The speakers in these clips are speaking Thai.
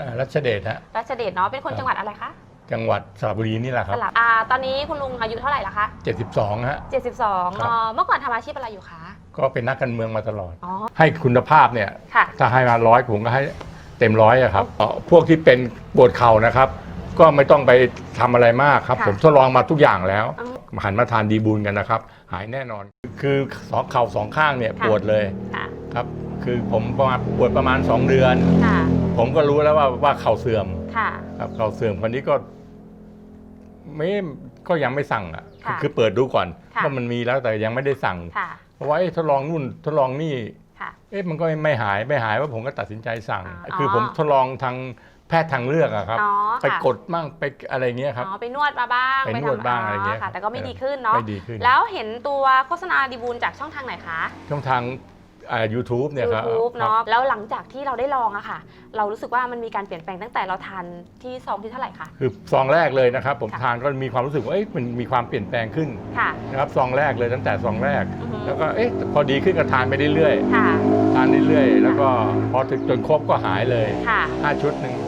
อ่ารัชเดชฮะ รัชเดชเนาะเป็นคนจังหวัดอะไรคะจังหวัดสระบุรีนี่แหละคสรับ ลับอ่าตอนนี้คุณลุงอายุเท่าไหร่ละคะ72ฮะ 72ครับเอ่อเมื่อก่อนทำอาชีพอะไรอยู่คะก็เป็นนักการเมืองมาตลอด อ๋อให้คุณภาพเนี่ย ค่ะ ถ้าให้มาร้อยผมก็ให้เต็มร้อยอะครับเอ่อพวกที่เป็นปวดเข่านะครับ ก็ไม่ต้องไปทำอะไรมากครับ ค่ะผมทดลองมาทุกอย่างแล้วอืมหันมาทานดีบูลกันนะครับ หายแน่นอน คือสองเข่าสองข้างเนี่ยค่ะ ปวดเลยค่ะ ครับ คือผมประมาณปวดประมาณ 2 เดือน ค่ะ ผมก็รู้แล้วว่าว่าเข่าเสื่อม ค่ะ ครับเข่าเสื่อมคนนี้ก็ ไม่ก็ยังไม่สั่งอะค่ะคือเปิดดูก่อนค่ะ ว่ามันมีแล้วแต่ยังไม่ได้สั่งค่ะ เพราะว่าเอ๊ะทดลองนู่นทดลองนี่ ค่ะ เอ๊ะมันก็ไม่หายไม่หายว่าผมก็ตัดสินใจสั่ง อ๋อ คือผมทดลองทางแพทย์ทางเลือกอะครับอ๋อไปค่ะกดมั่งไปอะไรเงี้ยครับ อ๋อไปนวดมาบ้างไปนวดทำบ้างอะไรเงี้ยค่ะ แต่ก็ไม่ดีขึ้นเอเนาะอไม่ดีขึ้นแล้วเห็นตัวโฆษณาดีบูลจากช่องทางไหนคะ ช่องทาง อ่า YouTube เนี่ยครับ YouTube ครับเนาะแล้วหลังจากที่เราได้ลองอะค่ะ เรารู้สึกว่ามันมีการเปลี่ยนแปลงตั้งแต่เราทานที่ซองที่เท่าไหร่คะ คือซองแรกเลยนะครับ ผมค่ะ ทานก็มีความรู้สึกว่าเอ๊ะมันมีความเปลี่ยนแปลงขึ้นค่ะ นะครับซองแรกเลยตั้งแต่ซองแรก อือฮึ แล้วก็เอ๊ะพอดีขึ้นก็ทานไปเรื่อยค่ะ ๆทานเรื่อยๆแล้วก็พอถึงจนครบก็หายเลยค่ะ ห้าชุดหนึ่งอะ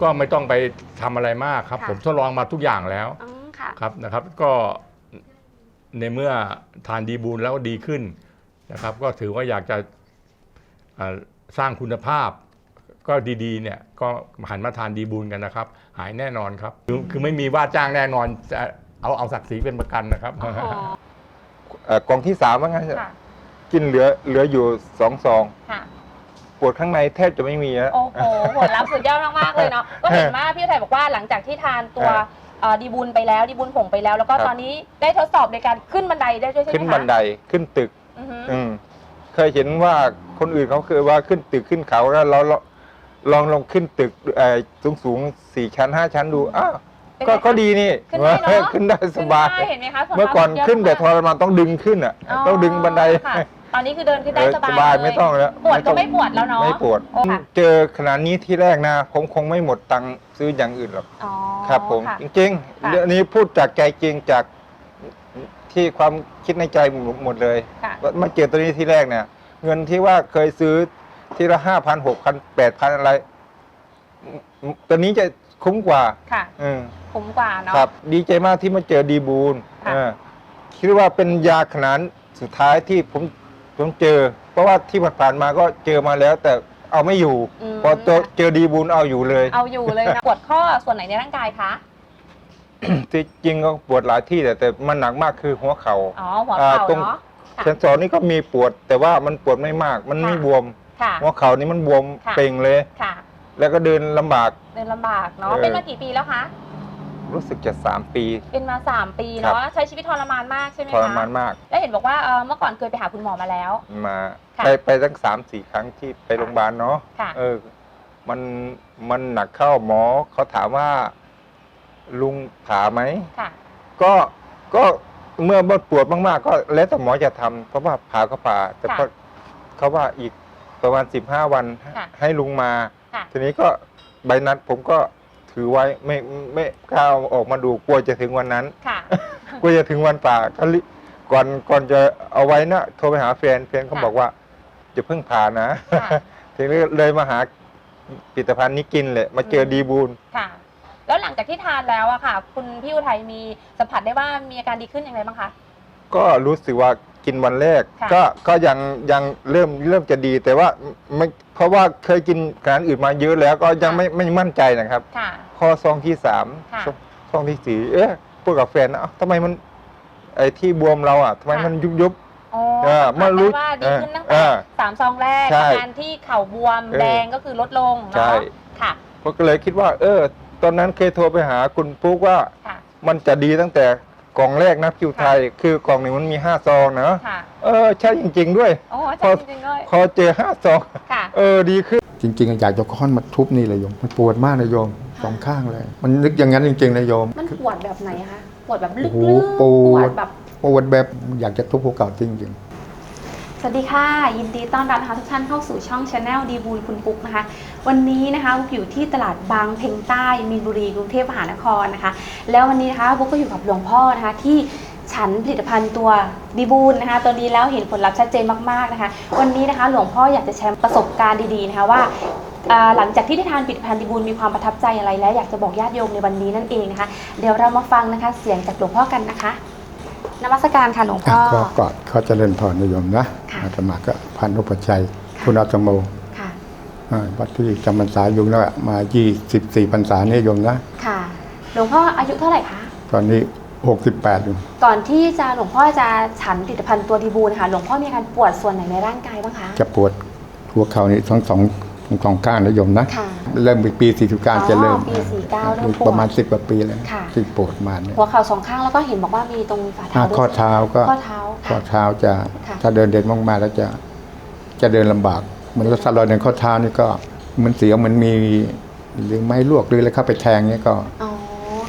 ก็ไม่ต้องไปทำอะไรมากครับ ค่ะ ผมทดลองมาทุกอย่างแล้วอืมค่ะ ครับนะครับ ก็ในเมื่อทานดีบูลแล้วดีขึ้นนะครับ ก็ถือว่าอยากจะเอ่อสร้างคุณภาพ ก็ดีๆเนี่ยก็หันมาทานดีบูลกันนะครับ หายแน่นอนครับคือคือไม่มีว่าจ้างแน่นอนจะเอาเอาศักดิ์ศรีเป็นประกันนะครับโอ้โหเอ่อกล่องที่สามว่างั้นเถอะค่ะกินเหลือเหลืออยู่สองซอง ค่ะ ปวดข้างในแทบจะไม่มีแล้ว โอ้โหผลลัพธ์สุดยอดมากๆเลยเนาะ ก็เห็นว่าพี่อุทัยบอกว่าหลังจากที่ทานตัวเออเอ่อดีบูลไปแล้วดีบูลผงไปแล้ว แล้วก็ครับ ตอนนี้ได้ทดสอบในการขึ้นบันไดได้ด้วยใช่ไหมคะขึ้นบันไดขึ้นตึก อือฮึอืมเคยเห็นว่าคนอื่นเขาเคยว่าขึ้นตึกขึ้นเขาแล้วเราเราลองลองขึ้นตึกสูงสูงๆสี่ชั้นห้าชั้นดูอ้าวเป็นไงก็คะ ก็ดีนี่ขึ้นได้เนอะ ขึ้นได้สบาย ขึ้นได้เห็นไหมคะส่วเมื่อก่อนมากขึ้นแต่ทเยะรมานต้องดึงขึ้นอะ ต้องดึงบันได ค่ะต อนนี้คือเดินขึ้นได้เออสบายสบายเลไม่ต้องแล้วปวดก็ต้องไม่ปวดแล้วเนาะไม่ปวด โอ้ค่ะเจอขนาดนี้ที่แรกนะผมคงไม่หมดตังค์ซื้ออย่างอื่นหรอกอ๋อครับ ผมค่ะจริงค่ะๆเรื่องนี้พูดจากใจจริงจากที่ความคิดในใจหมดเลยค่ะ ว่ามาเจอตัวนี้ที่แรกเนี่ย เงินที่ว่าเคยซื้อทีละห้าพันหกพันแปดพันอะไรอืมตัวนี้จะคุ้มกว่า ค่ะ อืม คุ้มกว่าเนาะ ครับดีใจมากที่มาเจอดีบูลค่ะ เออคิดว่าเป็นยาขนาดสุดท้ายที่ผม ผมเจอ เพราะว่าที่ผ่านๆมาก็เจอมาแล้ว แต่เอาไม่อยู่มพอเจอเจอดีบูลเอาอยู่เลย เอาอยู่เลยนะ ปวดข้อส่วนไหนในร่างกายคะ ที่จริงก็ปวดหลายที่แต่แต่มันหนักมากคือหัวเขาอ๋่าอหัวเข่าอ่าตรงเนาะ ค่ะเซนสอนนี่ก็มีปวด แต่ว่ามันปวดไม่มาก มันไม่ค่ะ บวม ค่ะ หัวเข่านี่มันบวมค่ะ เป่งเลย ค่ะ แล้วก็เดินลำบาก เดินลำบากเนาะ เออ เป็นมากี่ปีแล้วคะ รู้สึกจะสามปี เป็นมา 3 ปีครับ เนาะใช้ชีวิตทรมานมากใช่ไหมทคะรมานมากแล้วเห็นบอกว่าเอ่อเมื่อก่อนเคยไปหาคุณหมอมาแล้ว มาค่ะ ไปไปตั้งสามสี่ครั้งที่ไปโรงพยาบาลเนาะค่ะ เออ มันมันหนักเข้าหมอเขาถามว่า ลุงผ่าไหม ค่ะ ก็ก็เมื่อปวดมากๆ ก็แล้วแต่หมอจะทำเพราะว่าผ่าก็ผ่า แต่ค่ะก็เขาว่าอีกประมาณสิบห้าวันค่ะให้ลุงมา ค่ะ ทีนี้ก็ใบนัดผมก็ ถือไว้ไม่ไม่กล้าเอาออกมาดูกลัวจะถึงวันนั้น ค่ะ กลัวจะถึงวันป่าก็รีก่อนก่อนจะเอาไว้นะโทรไปหาแฟนแฟนเขาค่ะบอกว่าจะเพิ่งผ่านะค่ะ ทีนี้เลยมาหาผลิตภัณฑ์นี้กินเลยมาเจออืมดีบูล ค่ะ แล้วหลังจากที่ทานแล้วอะค่ะ คุณพี่อุทัยมีสัมผัสได้ว่ามีอาการดีขึ้นอย่างไรบ้างคะ ก็รู้สึกว่า กินวันแรก ค่ะ ก็ก็ยังยังเริ่มเริ่มจะดีแต่ว่าไม่เพราะว่าเคยกินอาหารอื่นมาเยอะแล้วก็ยังไม่ไม่มั่นใจนะครับ ค่ะ ข้อซองที่สามค่ะซองซองที่สี่เอ๊ะพูดกับแฟนนะเอ้าทำไมมันไอ้ที่บวมเราอะทำไมค่ะ มันยุบยุบ อ๋อเออสัมผัสเมื่อรู้ได้ว่าดีขึ้นตั้งเอแต่อสามซองแรกใช่อาการที่เข่าบวมเออแดงก็คือลดลงใช่ เนาะค่ะผมก็เลยคิดว่า เออ ตอนนั้นเคยโทรไปหาคุณปุ๊กว่าค่ะ มันจะดีตั้งแต่ กล่องแรกนะคิวไทย คือกล่องหนึ่งมันมีห้าซองนะค่ะเออใช่จริง ๆ ด้วย โอ้พใช่อจริงๆด้วยพอเจอห้าซองค่ะ เออดีขึ้น จริงๆ อยากจะค้อนมาทุบนี่เลยโยม มันปวดมากนะโยมสองข้างเลย มันนึกอย่างนั้นจริงๆนะโยม มันปวดแบบไหนคะ ปวดแบบลึกโอ้ๆโหปวด แบบ ปวดแบบอยากจะทุบภูเขาจริงส วัสดีค่ะ ยินดีต้อนรับนะคะทุกท่านเข้าสู่ช่องชาแนลดีบูลคุณปุ๊กนะคะ วันนี้นะคะบุ๊กอยู่ที่ตลาดบางเพ็งใต้มีนบุรีกรุงเทพมหานครนะคะ แล้ววันนี้นะคะบุ๊กก็อยู่กับหลวงพ่อนะคะที่ฉันผลิตภัณฑ์ตัวดีบูลนะคะ ตัวนี้แล้วเห็นผลลัพธ์ชัดเจนมากๆนะคะ วันนี้นะคะหลวงพ่ออยากจะแชร์ประสบการณ์ดีๆนะคะว่าอ่าหลังจากที่ได้ทานผลิตภัณฑ์ดีบูลมีความประทับใจอะไรและอยากจะบอกญาติโยมในวันนี้นั่นเองนะคะ เดี๋ยวเรามาฟังนะคะ เสียงจากหลวงพ่อกันนะคะ นมัสการค่ะหลวงๆพ่อก็กอดเขาเจะเล่นพรนะโยมนะค่ะอาตมาก็พันธุปชชัยคุณอาตโมค่ะอ่าวัดที่จำพรรษาอยู่แล้วมา 24พรรษาเนี่ยโยมนะ ค่ะ หลวงพ่ออายุเท่าไหร่คะ ตอนนี้ 68 อยู่ ก่อนที่จะหลวงพ่อจะฉันผลิตภัณฑ์ตัวดีบูนะคะหลวงพ่อมีอาการปวดส่วนไหนในร่างกายบ้างคะ จะปวดหัวเข่านี่ทั้งสอง ทั้งสองข้างนะโยมนะ ค่ะเริ่มปี 49 จะเริ่มอ๋อปี49เริ่มปวด ประมาณ 10กว่าปีแล้วค่ะ ที่ปวดมาเนี่ยหัวเข่าสองข้างแล้วก็เห็นบอกว่ามีตรงฝ่าอ่าเท้าด้วยข้อเท้าก็ข้อเท้าข้อค่ะ เท้าจะค่ะ ถ้าเดินเด่นมากๆแล้วจะจะเดินลำบากเหมือนรถสลอยในข้อเท้านี่ก็เหมันเสียวเหมันมีหรือไม้ลวกหรืออะไรเข้าไปแทงเนี่ยก็ อ๋อ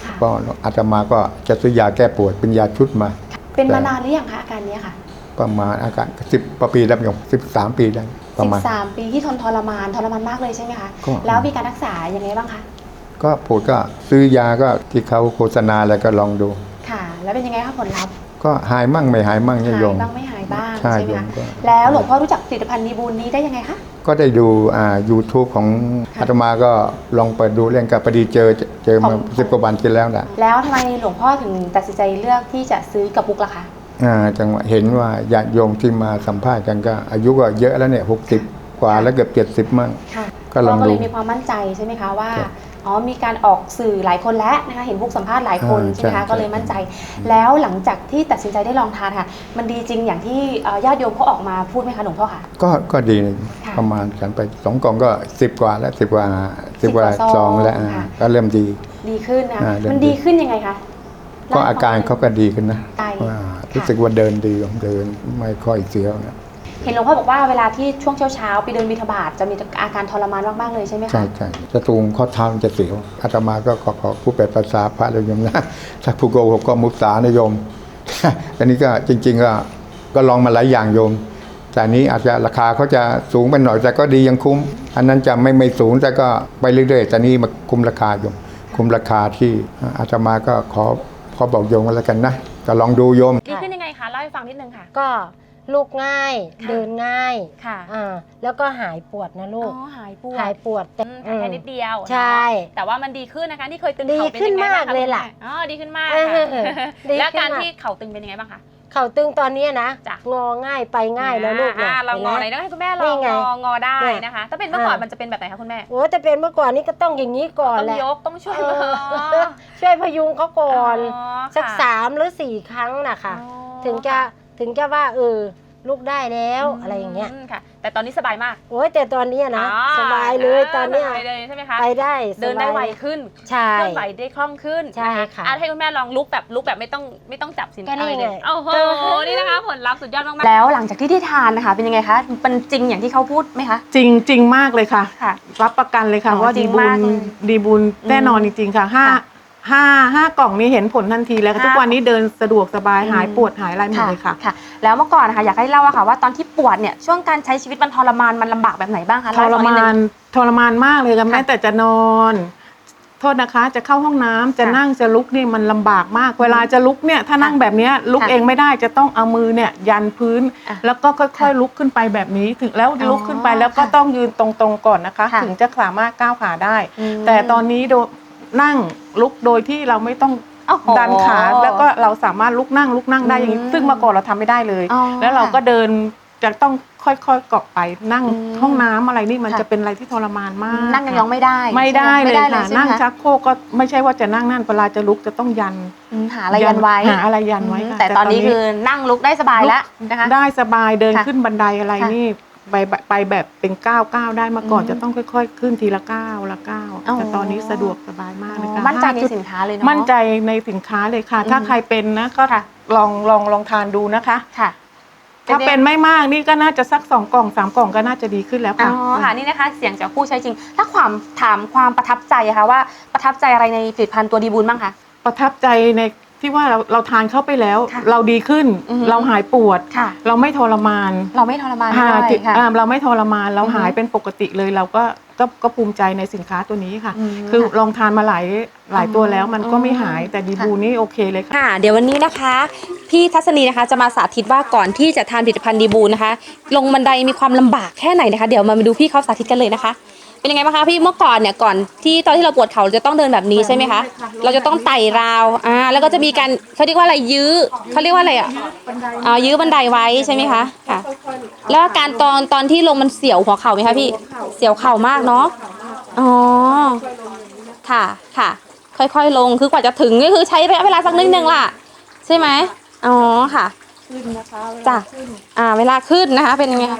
ค่ะ ก็อาตมาก็จะซื้อยาแก้ปวดเป็นยาชุดมา เป็นแต่มานานหรือยังคะอาการเนี้ยค่ะ ประมาณอาการสิบปีแล้วโยมสิบสามปีได้ ประมาณ 13 ปีที่ทนทรมานทรมานมากเลยใช่ไหมคะก็ แล้วมีการรักษายังไงบ้างคะก็ปวดก็ซื้อยาก็ที่เขาโฆษณาแล้วก็ลองดู ค่ะ แล้วเป็นยังไงคะผลลัพธ์ก็หายมั่งไม่หายมั่งเนี่ยหายโยม บ้างไม่หายบ้างใช่ใช่ไหมโยมคะก็ แล้วหลวงพ่อรู้จักผลิตภัณฑ์ดีบูลนี้ได้ยังไงคะ ก็ได้ดูอ่า YouTube ของค่ะอาตมาก็ลองเปิดดูเรื่องกับพอดีเจอเจอขอมางสิบกว่าวันกินแล้วนะแล้วทำไมหลวงพ่อถึงตัดสินใจเลือกที่จะซื้อกับบุกล่ะคะอ่า จังหวะเห็นว่าญาติโยมที่มาสัมภาษณ์กันก็ อายุก็เยอะแล้วเนี่ยหกสิบกว่าแล้วเกือบเจ็ดสิบมั่งค่ะก็ลองก็เลดูยมีความมั่นใจใช่ไหมคะว่าครับอ๋อมีการออกสื่อหลายคนแล้วนะคะเห็นบุกสัมภาษณ์หลายคนอ่าใช่ไหมคะใช่ก็เลยมั่นใจ แล้วหลังจากที่ตัดสินใจได้ลองทานค่ะ มันดีจริงอย่างที่เอ่อญาติโยมเขาออกมาพูดไหมคะหลวงพ่อคะก็ก็ดีนะค่ะประมาณฉันไปสองกล่องก็สิบกว่าแล้วสิบกว่าสิบกว่า10กว่าซซอองงแล้วอ่าค่ะก็เริ่มดี ดีขึ้นนะอ่าเริ่มมันดีดีขึ้นยังไงคะ ก็อาการเขาก็ดีขึ้นนะใช่ ว่ารู้สึกว่าเดินดีเดินไม่ค่อยเสียวนะเห็นหลวงพ่อบอกว่าเวลาที่ช่วงเช้าๆไปเดินบิณฑบาตจะมีอาการทรมานมากๆเลยใช่ไหมคะ ใช่ใช่จะตูงข้อเท้ามันจะเสียวอาตมาก็ขอขอผู้แปลภาษาพระเลยโยมนะถ้าผู้โกหกก็มุสานะโยม อันนี้ก็จริง ๆ ก็ก็ลองมาหลายอย่างโยม แต่อันนี้อาจจะราคาเขาจะสูงไปหน่อยแต่ก็ดียังคุ้ม อันนั้นจะไม่ไม่สูงแต่ก็ไปเรื่อยๆแต่นี่มาคุ้มราคาโยม คุ้มราคาที่อาตมาก็ขอ ขอบอกโยมกันแล้วกันนะก็ลองดูโยม ดีขึ้นยังไงคะเล่าให้ฟังนิดนึงค่ะ ก็ลูกง่ายค่ะ เดินง่ายค่ะอ่าแล้วก็หายปวดนะอ๋ลูกอหายปวดหายปวดแต่อืมแต่แค่นิดเดียวใช่เนอะแต่ว่ามันดีขึ้นนะคะที่เคยตึงดีเข่าเป็นขึ้นยังไงบ้างมากคะเลยล่ะคุณแม่อ๋อดีขึ้นมากเอค่ะอดีแล้วขึ้นการมากที่เข่าตึงเป็นยังไงบ้างคะเข่าตึงตอนเนี้ยนะจ้ะ งอง่ายไปง่ายแล้วลูกอ่านะเรางอไหนห็นต้องไหมให้คุณแม่ลนี่องไงงองอได้เนี่ยนะคะ ถ้าเป็นเมื่อก่อนอ่ามัมันจะเป็นแบบไหนคะคุณแม่ โอ้แต่เป็นเมื่อก่อนนี้ก็ต้องอย่างนี้ก่อนต้องแหละยกต้องช่วยเอมืออช่วยพยุงเขาก่อนอ๋อสักค่ะสามหรือสี่ครั้งนะคะอ๋อถึงจะถึงจะว่าเออลูกได้แล้วอะไรอย่างเงี้ย มค่ะ แต่ตอนนี้สบายมากโอ้ยแต่ตอนเนี้ยนะอ๋อสบายเลยตอนเนี้ยสบายเลยใช่ไหมคะ ไปได้สบายเดินได้ไวขึ้นใช่เคลื่อนไหวได้คล่องขึ้นใช่ค่ะ อ่ให้คุณแม่ลองลุกแบบลุกแบบไม่ต้องไม่ต้องจับสินก็นี่อะไรเลยไง โอ้โห นี่นะคะผลลัพธ์สุดยอดมากๆแล้วหลังจากที่ได้ทานนะคะ เป็นยังไงคะมันจริงอย่างที่เขาพูดไหมคะ จริงจริงมากเลยค่ะ ค่ะรับประกันเลยค่ะ อ๋อว่าจริดีงบุมากญเลยดีบุญแน่นอนจริงๆค่ะห้าค่ะ ห้าห้ากล่องนี้เห็นผลทันทีแล้วค่ะห้าทุกวันนี้เดินสะดวกสบายอืมหายปวดหายอะไรหมดเลยค่ะ ค่ะ แล้วเมื่อก่อนนะคะอยากให้เล่าอะค่ะว่าตอนที่ปวดเนี่ยช่วงการใช้ชีวิตมันทรมานมันลำบากแบบไหนบ้างคะทเล่ให้รฟังดมางนทรมานมากเลยค่ะค่ะแม้แต่จะนอน โทษนะคะ จะเข้าห้องน้ำจะค่ะนั่งจะลุกนี่มันลำบากมาก เวลาจะลุกเนี่ยถ้านั่งค่ะแบบเนี้ยลุกค่ะเองไม่ได้จะต้องเอามือเนี่ยยันพื้น อะแล้วก็ค่ค่ะอยๆ ลุกขึ้นไปแบบนี้ถึงแล้วอ๋อลุกขึ้นไปแล้วก็ค่ะต้องยืนตรงๆก่อนนะคะ ค่ะ ถึงจะสามารถก้าวขาได้ อืม แต่ตอนนี้โดย นั่งลุกโดยที่เราไม่ต้องโอ้โหดันขาแล้วก็เราสามารถลุกนั่งลุกนั่งได้อย่างนี้อืมซึ่งเมื่อก่อนเราทำไม่ได้เลย อ๋อแล้วเราก็เดินจะต้องค่อยๆเกาะไปนั่งอืมห้องน้ำอะไรนี่มันค่ะ จะเป็นอะไรที่ทรมานมากนั่งยองๆไม่ได้ไม่ได้ใช่หเลยไม่ได้ค่ะใช่ไหมนั่งคะชักโครกก็ไม่ใช่ว่าจะนั่งนั่นเวลาจะลุกจะต้องยันอืมหาอะไรยันไว้หาอะไรยันไว้ค่ะ แต่ตอนนี้คือนั่งลุกได้สบายแล้วนะคะ ได้สบายเดินค่ะขึ้นบันไดอะไรค่ะ นี่ ไปไปแบบเป็นก้าวก้าวได้มาก่อนอืมจะต้องค่อย ๆ ขึ้นทีละก้าวละก้าวอ๋อแต่ตอนนี้สะดวกสบายมากเลยค่ะมั่นใจในห้าจุดสินค้าเลยเนาะมั่นใจในสินค้าเลยค่ะอืมถ้าใครเป็นนะก็ค่ะลองลองลองทานดูนะคะค่ะถ้าเป็นไม่มากนี่ก็น่าจะสักสองกล่องสามกล่องก็น่าจะดีขึ้นแล้วอ๋ค่ะอค่ะนี่นะคะ เสียงจากผู้ใช้จริง ถ้าความถามความประทับใจอะคะว่าประทับใจอะไรในผลิตภัณฑ์ตัวดีบูลบ้างคะประทับใจใน ที่ว่าเราเราทานเข้าไปแล้ว ค่ะเราดีขึ้น อือฮึเราหายปวด ค่ะ เราไม่ทรมานเราไม่ทรมานอ่าด้วยที่ค่ะ อ่าเราไม่ทรมานเราอือฮึหายเป็นปกติเลยเราก็ก็ก็ภูมิใจในสินค้าตัวนี้ค่ะอืมคือค่ะลองทานมาหลายหลายตัวแล้วมันก็ไม่อืมหายแต่ดีบูนี่โอเคเลยค่ะ ค่ะเดี๋ยววันนี้นะคะ พี่ทัศนีนะคะจะมาสาธิตว่าก่อนที่จะทานผลิตภัณฑ์ดีบูลนะคะ ลงบันไดมีความลำบากแค่ไหนนะคะ เดี๋ยวมาดูพี่เขาสาธิตกันเลยนะคะ เป็นยังไงบ้างคะพี่เมื่อก่อนเนี่ยก่อนที่ตอนที่เราปวดเข่าเราจะต้องเดินแบบนี้ใช่ไหมคะเราจะต้องไต่ราวอ่าแล้วก็จะมีการเขาเรียกว่าอะไรยื้อเขาเรียกว่าอะไรอะอ่ายื้อบันไดไว้ใช่ไหมคะค่ะ แล้วอาการตอนตอนที่ลงมันเสียวหัวเข่าไหมคะพี่เสียวเข่ามากเนาะอ๋อค่ะค่ะ ค่อยๆลงคือกว่าจะถึงก็คือใช้ระยะเวลาสักนิดนึงล่ะ ใช่ไหมอ๋อค่ะจ้ะอ่าเวลาขึ้นนะคะ เป็นยังไงคะ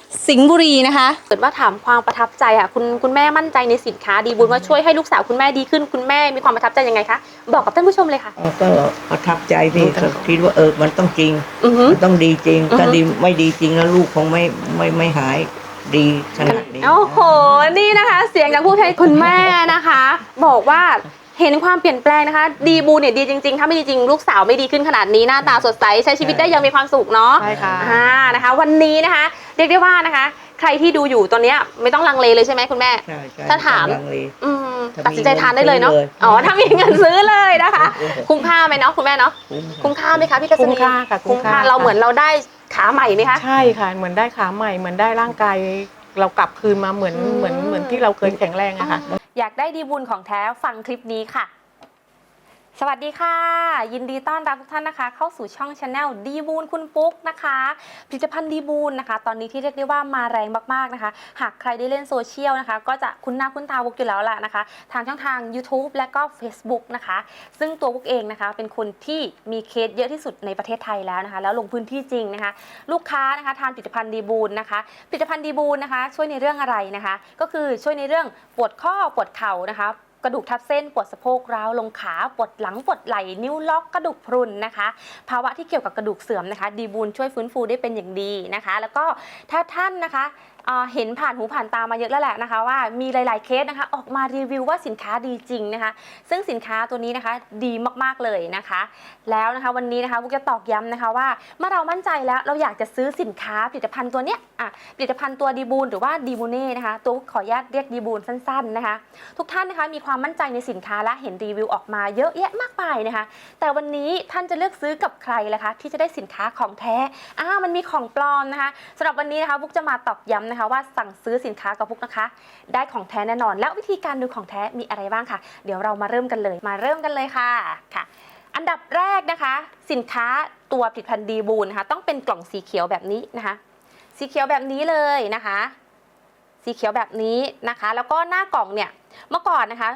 สิงห์บุรีนะคะเกิดว่าถามความประทับใจอะคุณคุณแม่มั่นใจในสินค้าดีบุญว่าช่วยให้ลูกสาวคุณแม่ดีขึ้น คุณแม่มีความประทับใจยังไงคะบอกกับท่านผู้ชมเลยค่ะ ก็ประทับใจพี่ก็คิดว่าเออมันต้องจริงอือฮึ มันต้องดีจริงอือฮึถ้าดีไม่ดีจริงแล้วลูกคงไม่ไม่ไม่หายดีขนาดนี้ โอ้โห นี่นะคะ เสียงจากผู้ใช้คุณแม่นะคะ บอกว่า เห็นความเปลี่ยนแปลงนะคะ ดีบูเนี่ยดีจริงๆ ถ้าไม่ดีจริงลูกสาวไม่ดีขึ้นขนาดนี้หน้าตาสดใสใช้ชีวิตได้อยังมีความสุขเนาะใช่ค่ะ อ่านะคะ วันนี้นะคะ เรียกได้ว่านะคะ ใครที่ดูอยู่ตอนเนี้ยไม่ต้องลังเลเลยใช่ไหมคุณแม่ ใช่ใช่ถ้าถาม ลังเล อืมถ้ามีตัดสินใจทานได้เลยเนาะเงินซื้อเลย อ๋อถ้ามีเงินซื้อเลยนะคะโอ้โหคุ้มค่าไหมเนาะคุณแม่เนาะคุ้มคุ้มค่าไหมคะพี่กัศคุ้นีมค่าค่ะคุ้คุ้มมค่าค่า เราค่ะเหมือนเราได้ขาใหม่ไหมคะ ใช่ค่ะ เหมือนได้ขาใหม่เหมือนได้ร่างกายเรากลับคืนมาเหมือนอืม เหมือนเหมือนที่เราเคยแข็งแรงอะค่ะ อยากได้ดีบุญของแท้ฟังคลิปนี้ค่ะ สวัสดีค่ะ ยินดีต้อนรับทุกท่านนะคะ เข้าสู่ช่องชาแนลดีบูนคุณปุ๊กนะคะ ผลิตภัณฑ์ดีบูนนะคะ ตอนนี้ที่เรียกได้ว่ามาแรงมากๆนะคะ หากใครได้เล่นโซเชียลนะคะ ก็จะคุ้นหน้าคุ้นตาวุกอยู่แล้วล่ะนะคะ ทางช่องทาง YouTube และก็ Facebook นะคะ ซึ่งตัววุกเองนะคะ เป็นคนที่มีเคสเยอะที่สุดในประเทศไทยแล้วนะคะ แล้วลงพื้นที่จริงนะคะ ลูกค้านะคะทานผลิตภัณฑ์ดีบูนนะคะ ผลิตภัณฑ์ดีบูนนะคะ ช่วยในเรื่องอะไรนะคะ ก็คือช่วยในเรื่องปวดข้อปวดเข่านะคะ กระดูกทับเส้นปวดสะโพกร้าวลงขาปวดหลังปวดไหล่นิ้วล็อกกระดูกพรุนนะคะ ภาวะที่เกี่ยวกับกระดูกเสื่อมนะคะ ดีบูนช่วยฟื้นฟูได้เป็นอย่างดีนะคะ แล้วก็ถ้าท่านนะคะอ่อเห็นผ่านหูผ่านตามาเยอะแล้วแหละนะคะ ว่ามีหลาย ๆเคสนะคะ ออกมารีวิวว่าสินค้าดีจริงนะคะ ซึ่งสินค้าตัวนี้นะคะดีมากๆเลยนะคะ แล้วนะคะวันนี้นะคะบุกจะตอกย้ำนะคะว่าเมื่อเรามั่นใจแล้วเราอยากจะซื้อสินค้าผลิตภัณฑ์ตัวเนี้ยอะผลิตภัณฑ์ตัวดีบูนหรือว่าดีบูเน่นะคะ ตัวขออนุญาตเรียกดีบูนสั้น ๆนะคะ ทุกท่านนะคะมีความมั่นใจในสินค้าและเห็นรีวิวออกมาเยอะแยะมากมายนะคะ แต่วันนี้ท่านจะเลือกซื้อกับใครล่ะคะ ที่จะได้สินค้าของแท้อ่ามันมีของปลอมนะคะสำหรับวันนี้นะคะบุกจะมาตอกย้ำนะคะว่าสั่งซื้อสินค้ากับพุกนะคะ ได้ของแท้แน่นอน แล้ววิธีการดูของแท้มีอะไรบ้างค่ะเดี๋ยวเรามาเริ่มกันเลยมาเริ่มกันเลยค่ะค่ะ อันดับแรกนะคะ สินค้าตัวผลิตภัณฑ์ดีบูนนะคะต้องเป็นกล่องสีเขียวแบบนี้นะคะ สีเขียวแบบนี้เลยนะคะ สีเขียวแบบนี้นะคะ แล้วก็หน้ากล่องเนี่ยเมื่อก่อนนะคะ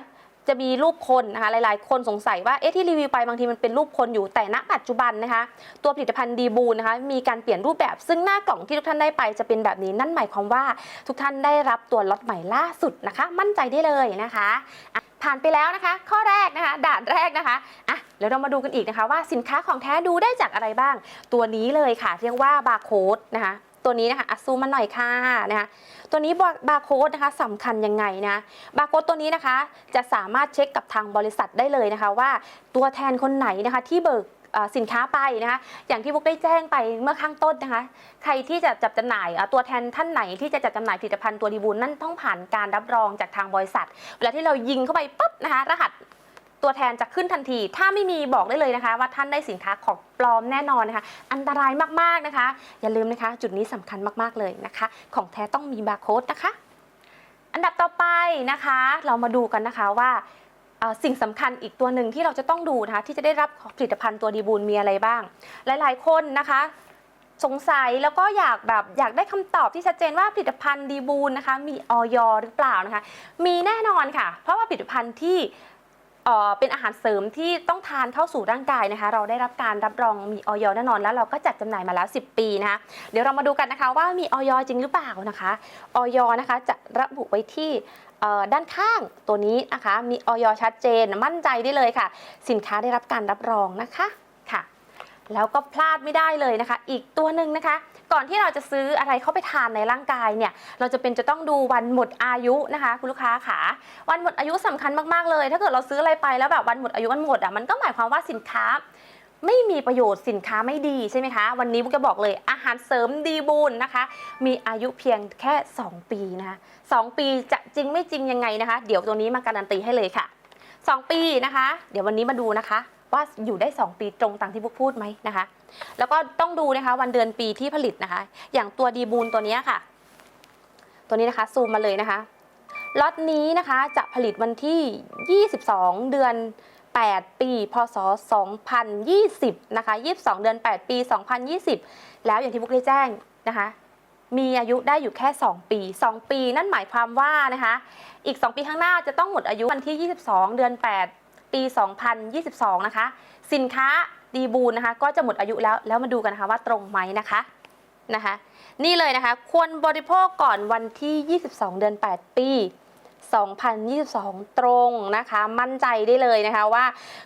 จะมีรูปคนนะคะหลายๆ คนสงสัยว่าเอ๊ะที่รีวิวไปบางทีมันเป็นรูปคนอยู่แต่ณปัจจุบันนะคะ ตัวผลิตภัณฑ์ดีบูนนะคะมีการเปลี่ยนรูปแบบ ซึ่งหน้ากล่องที่ทุกท่านได้ไปจะเป็นแบบนี้นั่นหมายความว่าทุกท่านได้รับตัวล็อตใหม่ล่าสุดนะคะ มั่นใจได้เลยนะคะผ่านไปแล้วนะคะ ข้อแรกนะคะ ด่านแรกนะคะอะเดี๋ยวเรามาดูกันอีกนะคะ ว่าสินค้าของแท้ดูได้จากอะไรบ้าง ตัวนี้เลยค่ะ เรียกว่าบาร์โค้ดนะคะ ตัวนี้นะคะอัซูมมาหน่อยค่ะนะคะตัวนี้บาร์โค้ดนะคะสำคัญยังไงนะบาร์โค้ดตัวนี้นะคะ จะสามารถเช็คกับทางบริษัทได้เลยนะคะว่าตัวแทนคนไหนนะคะที่เบิกสินค้าไปนะคะอย่างที่พวกได้แจ้งไปเมื่อข้างต้นนะคะ ใครที่จะจับจำหน่ายตัวแทนท่านไหนที่จะจัดจำหน่ายผลิตภัณฑ์ตัวดีบูลนั่นต้องผ่านการรับรองจากทางบริษัท เวลาที่เรายิงเข้าไปปุ๊บนะคะ รหัส ตัวแทนจะขึ้นทันที ถ้าไม่มีบอกได้เลยนะคะ ว่าท่านได้สินค้าของปลอมแน่นอนนะคะ อันตรายมากๆนะคะ อย่าลืมนะคะ จุดนี้สำคัญมากๆเลยนะคะ ของแท้ต้องมีบาร์โค้ดนะคะ อันดับต่อไปนะคะ เรามาดูกันนะคะว่าสิ่งสำคัญอีกตัวหนึ่งที่เราจะต้องดูนะคะที่จะได้รับผลิตภัณฑ์ตัวดีบูลมีอะไรบ้าง หลาย ๆ คนนะคะสงสัยแล้วก็อยากแบบอยากได้คำตอบที่ชัดเจนว่าผลิตภัณฑ์ดีบูลนะคะ มีออยหรือเปล่านะคะ มีแน่นอนค่ะ เพราะว่าผลิตภัณฑ์ที่ เป็นอาหารเสริมที่ต้องทานเข้าสู่ร่างกายนะคะ เราได้รับการรับรองมีออยแน่นอนแล้วเราก็จัดจำหน่ายมาแล้ว 10 ปีนะคะเดี๋ยวเรามาดูกันนะคะว่ามีออยจริงหรือเปล่านะคะออยนะคะจะระบุไว้ที่ด้านข้างตัวนี้นะคะ มีออยชัดเจนมั่นใจได้เลยค่ะ สินค้าได้รับการรับรองนะคะ แล้วก็พลาดไม่ได้เลยนะคะ อีกตัวหนึ่งนะคะ ก่อนที่เราจะซื้ออะไรเข้าไปทานในร่างกายเนี่ย เราจะเป็นจะต้องดูวันหมดอายุนะคะ คุณลูกค้าค่ะ วันหมดอายุสำคัญมากๆเลย ถ้าเกิดเราซื้ออะไรไปแล้วแบบวันหมดอายุมันหมดอะมันก็หมายความว่าสินค้าไม่มีประโยชน์สินค้าไม่ดีใช่ไหมคะ วันนี้บุ๊กจะบอกเลยอาหารเสริมดีบูลนะคะ มีอายุเพียงแค่ 2 ปีนะคะสองปีจะจริงไม่จริงยังไงนะคะ เดี๋ยวตัวนี้มาการันตีให้เลยค่ะ 2 ปีนะคะ เดี๋ยววันนี้มาดูนะคะ ว่าอยู่ได้ 2 ปีตรงตามที่พวกพูดไหมนะคะ แล้วก็ต้องดูนะคะวันเดือนปีที่ผลิตนะคะ อย่างตัวดีบูลตัวนี้ค่ะ ตัวนี้นะคะซูมมาเลยนะคะล็อตนี้นะคะจะผลิตวันที่ 22 เดือน 8 ปี พศ 2020 นะคะ 22 เดือน 8 ปี 2020 แล้วอย่างที่พวกได้แจ้งนะคะ มีอายุได้อยู่แค่ 2 ปี 2 ปี นั่นหมายความว่านะคะ อีก 2 ปีข้างหน้าจะต้องหมดอายุวันที่ 22 เดือน 8 ปี 2022 นะคะ สินค้าดีบูลนะคะ ก็จะหมดอายุแล้วแล้วมาดูกันนะคะว่าตรงไหมนะคะนะคะ นี่เลยนะคะ ควรบริโภคก่อนวันที่ 22 เดือน 8 ปี 2022 ตรงนะคะ มั่นใจได้เลยนะคะว่า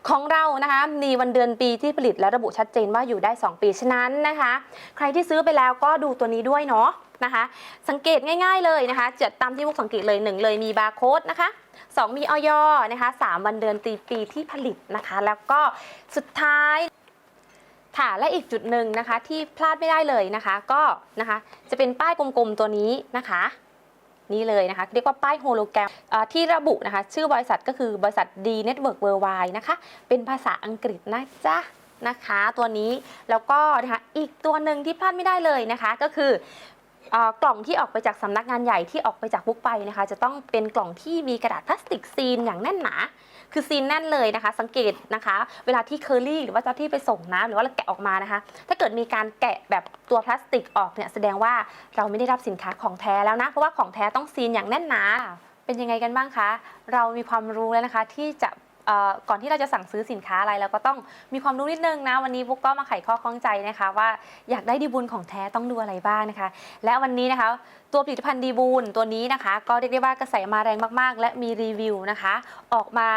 ของเรานะคะมีวันเดือนปีที่ผลิตและระบุชัดเจนว่าอยู่ได้ 2 ปีฉะนั้นนะคะ ใครที่ซื้อไปแล้วก็ดูตัวนี้ด้วยเนาะ นะคะ สังเกตง่าย ๆเลยนะคะจะตามที่พวกสังเกตเลย1เลยมีบาร์โค้ดนะคะ2มีออยนะคะ3วันเดือนปีปีที่ผลิตนะคะ แล้วก็สุดท้ายค่ะและอีกจุดหนึ่งนะคะที่พลาดไม่ได้เลยนะคะ ก็นะคะจะเป็นป้ายกลมๆตัวนี้นะคะนี่เลยนะคะเรียกว่าป้ายโฮโลแกรมที่ระบุนะคะ ชื่อบริษัทก็คือบริษัท D Network Worldwide นะคะ เป็นภาษาอังกฤษนะจ๊ะนะคะ ตัวนี้แล้วก็นะคะอีกตัวหนึ่งที่พลาดไม่ได้เลยนะคะ ก็คือเอ่อ กล่องที่ออกไปจากสำนักงานใหญ่ที่ออกไปจากบุ๊กไปนะคะ จะต้องเป็นกล่องที่มีกระดาษพลาสติกซีนอย่างแน่นหนา คือซีนแน่นเลยนะคะ สังเกตนะคะ เวลาที่เคอรี่หรือว่าเจ้าที่ไปส่งนะหรือว่าเราแกะออกมานะคะ ถ้าเกิดมีการแกะแบบตัวพลาสติกออกเนี่ยแสดงว่าเราไม่ได้รับสินค้าของแท้แล้วนะเพราะว่าของแท้ต้องซีนอย่างแน่นหนา เป็นยังไงกันบ้างคะ เรามีความรู้แล้วนะคะที่จะ ก่อนที่เราจะสั่งซื้อสินค้าอะไรเราก็ต้องมีความรู้นิดนึงนะ วันนี้บุ๊กก็มาไขข้อข้องใจนะคะ ว่าอยากได้ดีบุญของแท้ต้องดูอะไรบ้างนะคะ และวันนี้นะคะ ตัวผลิตภัณฑ์ดีบูลตัวนี้นะคะ ก็เรียกได้ว่ากระแสมาแรงมาก ๆ และมีรีวิวนะคะ ออกมา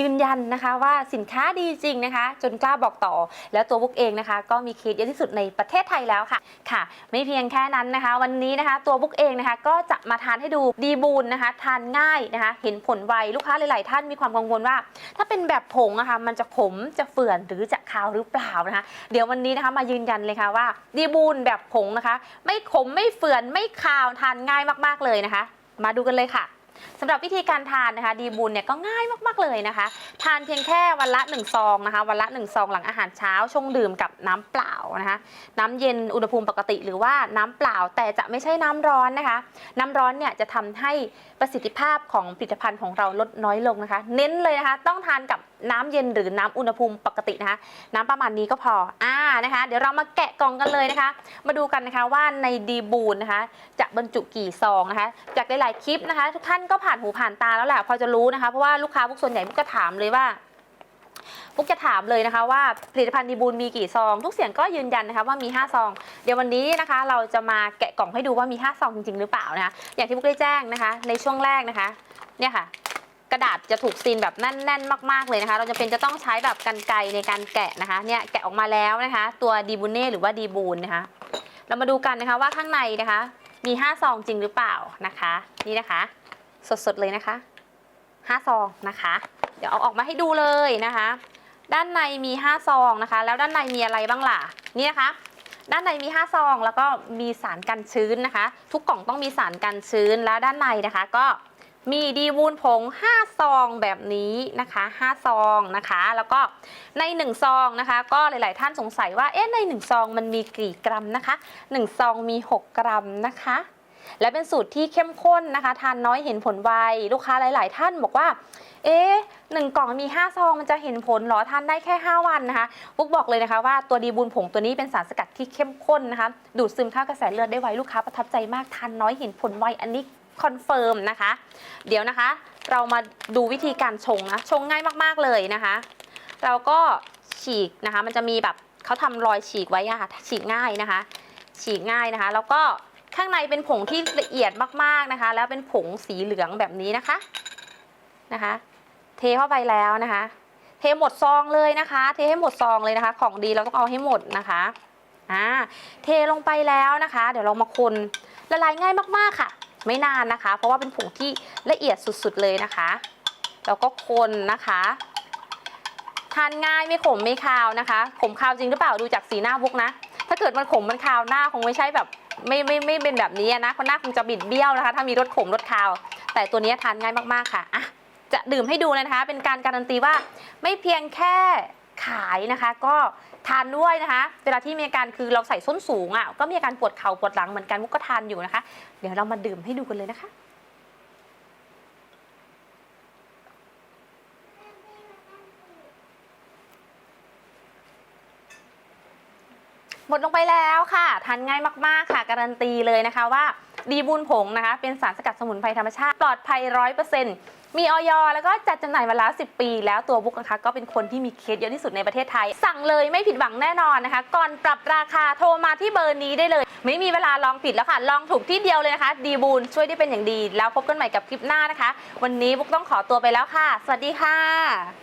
ยืนยันนะคะว่าสินค้าดีจริงนะคะ จนกล้าบอกต่อ แล้วตัวบุ๊กเองนะคะ ก็มีเคสเยอะที่สุดในประเทศไทยแล้วค่ะค่ะ ไม่เพียงแค่นั้นนะคะ วันนี้นะคะ ตัวบุ๊กเองนะคะ ก็จะมาทานให้ดูดีบูลนะคะ ทานง่ายนะคะ เห็นผลไวลูกค้าหลาย ๆ ท่านมีความกังวลว่า ถ้าเป็นแบบผงอะคะมันจะขมจะเฟื่อนหรือจะคาวหรือเปล่านะคะ เดี๋ยววันนี้นะคะมายืนยันเลยค่ะว่าดีบูลแบบผงนะคะ ไม่ขมไม่เฟื่อนไม่คาวทานง่ายมากๆเลยนะคะ มาดูกันเลยค่ะ สำหรับวิธีการทานนะคะ ดีบูลเนี่ยก็ง่ายมากๆเลยนะคะ ทานเพียงแค่วันละ1ซองนะคะวันละ1ซองหลังอาหารเช้าชงดื่มกับน้ำเปล่านะคะ น้ำเย็นอุณหภูมิปกติหรือว่าน้ำเปล่าแต่จะไม่ใช่น้ำร้อนนะคะ น้ำร้อนเนี่ยจะทำให้ประสิทธิภาพของผลิตภัณฑ์ของเราลดน้อยลงนะคะ เน้นเลยนะคะ ต้องทานกับน้ำเย็นหรือน้ำอุณหภูมิปกตินะคะ น้ำประมาณนี้ก็พออ่านะคะ เดี๋ยวเรามาแกะกล่องกันเลยนะคะ มาดูกันนะคะว่าในดีบูลนะคะ จะบรรจุกี่ซองนะคะ จากหลายๆคลิปนะคะ ทุกท่านก็ผ่านหูผ่านตาแล้วแหละพอจะรู้นะคะเพราะว่าลูกค้าพวกส่วนใหญ่พวกก็ถามเลยว่าพวกจะถามเลยนะคะว่าผลิตภัณฑ์ดีบูลมีกี่ซอง ทุกเสียงก็ยืนยันนะคะว่ามี 5 ซอง เดี๋ยววันนี้นะคะเราจะมาแกะกล่องให้ดูว่ามี 5 ซองจริง ๆ หรือเปล่านะคะอย่างที่พวกได้แจ้งนะคะ ในช่วงแรกนะคะเนี่ยค่ะ กระดาษจะถูกซีนแบบแน่น ๆ มาก ๆ เลยนะคะ เราจะเป็นจะต้องใช้แบบกันไกในการแกะนะคะเนี่ยแกะออกมาแล้วนะคะ ตัวดีบูเน่หรือว่าดีบูลนะคะ เรามาดูกันนะคะว่าข้างในนะคะ มี 5 ซองจริงหรือเปล่านะคะ นี่นะคะ สดๆเลยนะคะ5ซองนะคะ เดี๋ยวเอาออกมาให้ดูเลยนะคะ ด้านในมี5ซองนะคะ แล้วด้านในมีอะไรบ้างล่ะนี่นะคะ ด้านในมี5ซองแล้วก็มีสารกันชื้นนะคะ ทุกกล่องต้องมีสารกันชื้นแล้วด้านในนะคะ ก็มีดีวูนผง 5 ซองแบบนี้นะคะ 5 ซองนะคะ แล้วก็ใน 1 ซองนะคะ ก็หลาย ๆ ท่านสงสัยว่าเอ๊ะใน 1 ซองมันมีกี่กรัมนะคะ 1 ซองมี 6 กรัมนะคะ และเป็นสูตรที่เข้มข้นนะคะ ทานน้อยเห็นผลไว ลูกค้าหลาย ๆ ท่านบอกว่า เอ๊ะหนึ่งกล่องมี 5 ซองมันจะเห็นผลเหรอทานได้แค่ 5 วันนะคะปุ๊กบอกเลยนะคะว่าตัวดีบูนผงตัวนี้เป็นสารสกัดที่เข้มข้นนะคะ ดูดซึมเข้ากระแสเลือดได้ไวลูกค้าประทับใจมากทานน้อยเห็นผลไวอันนี้คอนเฟิร์มนะคะ เดี๋ยวนะคะ เรามาดูวิธีการชงนะชงง่ายมากๆเลยนะคะ เราก็ฉีกนะคะ มันจะมีแบบเขาทำรอยฉีกไว้อะค่ะฉีกง่ายนะคะ ฉีกง่ายนะคะ แล้วก็ ข้างในเป็นผงที่ละเอียดมากๆนะคะ แล้วเป็นผงสีเหลืองแบบนี้นะคะนะคะ เทเข้าไปแล้วนะคะ เทหมดซองเลยนะคะ เทให้หมดซองเลยนะคะ ของดีเราต้องเอาให้หมดนะคะอ่าเทลงไปแล้วนะคะ เดี๋ยวเรามาคนละลายง่ายมากๆค่ะ ไม่นานนะคะ เพราะว่าเป็นผงที่ละเอียดสุดๆเลยนะคะแล้วก็คนนะคะทานง่ายไม่ขมไม่คาวนะคะ ขมคาวจริงหรือเปล่าดูจากสีหน้าบุกนะ ถ้าเกิดมันขมมันคาวหน้าคงไม่ใช่แบบ ไม่ไม่ไม่เป็นแบบนี้นะเพราะหน้าคงจะบิดเบี้ยวนะคะ ถ้ามีรสขมรสคาว แต่ตัวนี้ทานง่ายมากๆค่ะอะจะดื่มให้ดูนะคะ เป็นการการันตีว่าไม่เพียงแค่ขายนะคะ ก็ทานด้วยนะคะ เวลาที่มีอาการคือเราใส่ส้นสูงอะก็มีอาการปวดเข่าปวดหลังเหมือนกันมุกก็ทานอยู่นะคะ เดี๋ยวเรามาดื่มให้ดูกันเลยนะคะ หมดลงไปแล้วค่ะทานง่ายมากๆค่ะ การันตีเลยนะคะว่า ดีบุญผงนะคะ เป็นสารสกัดสมุนไพรธรรมชาติ ปลอดภัยร้อยเปอร์เซ็นต์มีออยแล้วก็จัดจำหน่ายมาแล้ว 10 ปี แล้วตัวบุ๊กนะคะก็เป็นคนที่มีเคสเยอะที่สุดในประเทศไทย สั่งเลยไม่ผิดหวังแน่นอนนะคะ ก่อนปรับราคาโทรมาที่เบอร์นี้ได้เลย ไม่มีเวลาลองผิดแล้วค่ะ ลองถูกที่เดียวเลยนะคะ ดีบูนช่วยได้เป็นอย่างดี แล้วพบกันใหม่กับคลิปหน้านะคะ วันนี้บุ๊กต้องขอตัวไปแล้วค่ะ สวัสดีค่ะ